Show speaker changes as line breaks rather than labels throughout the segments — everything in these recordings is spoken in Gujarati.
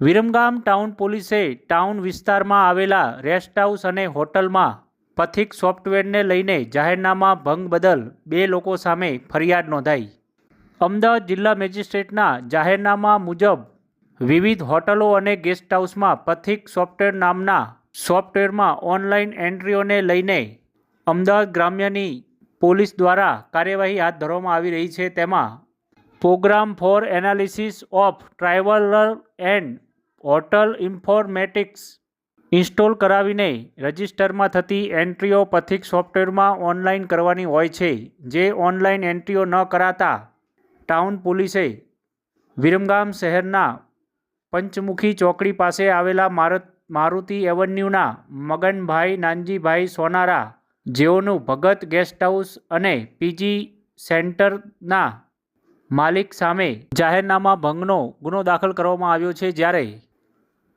વિરમગામ ટાઉન પોલીસે ટાઉન વિસ્તારમાં આવેલા રેસ્ટ હાઉસ અને હોટલમાં પથિક સોફ્ટવેરને લઈને જાહેરનામા ભંગ બદલ બે લોકો સામે ફરિયાદ નોંધાઈ. અમદાવાદ જિલ્લા મેજિસ્ટ્રેટના જાહેરનામા મુજબ વિવિધ હોટલો અને ગેસ્ટ હાઉસમાં પથિક સોફ્ટવેર નામના સોફ્ટવેરમાં ઓનલાઈન એન્ટ્રીઓને લઈને અમદાવાદ ગ્રામ્યની પોલીસ દ્વારા કાર્યવાહી હાથ ધરવામાં આવી રહી છે. તેમાં program for analysis of traveller and hotel informatics install કરાવીને રજિસ્ટરમાં થતી એન્ટ્રીઓ પથિક સોફ્ટવેરમાં ઓનલાઈન કરવાની હોય છે, જે ઓનલાઈન એન્ટ્રીઓ ન કરાતા ટાઉન પોલીસે વિરમગામ શહેરના પંચમુખી ચોકડી પાસે આવેલા મારત, મારુતિ એવન્યુના મગનભાઈ નાનજીભાઈ સોનારા, જેઓનું ભગત ગેસ્ટ હાઉસ અને પીજી સેન્ટરના માલિક સામે જાહેરનામા ભંગનો ગુનો દાખલ કરવામાં આવ્યો છે, જ્યારે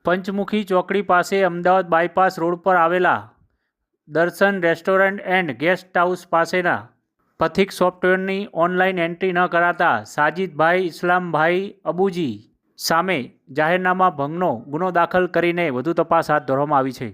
પંચમુખી ચોકડી પાસે અમદાવાદ બાયપાસ રોડ પર આવેલા દર્શન રેસ્ટોરન્ટ એન્ડ ગેસ્ટ હાઉસ પાસેના પથિક સોફ્ટવેરની ઓનલાઈન એન્ટ્રી ન કરાતા સાજિદભાઈ ઇસ્લામભાઈ અબુજી સામે જાહેરનામા ભંગનો ગુનો દાખલ કરીને વધુ તપાસ હાથ ધરવામાં આવી છે.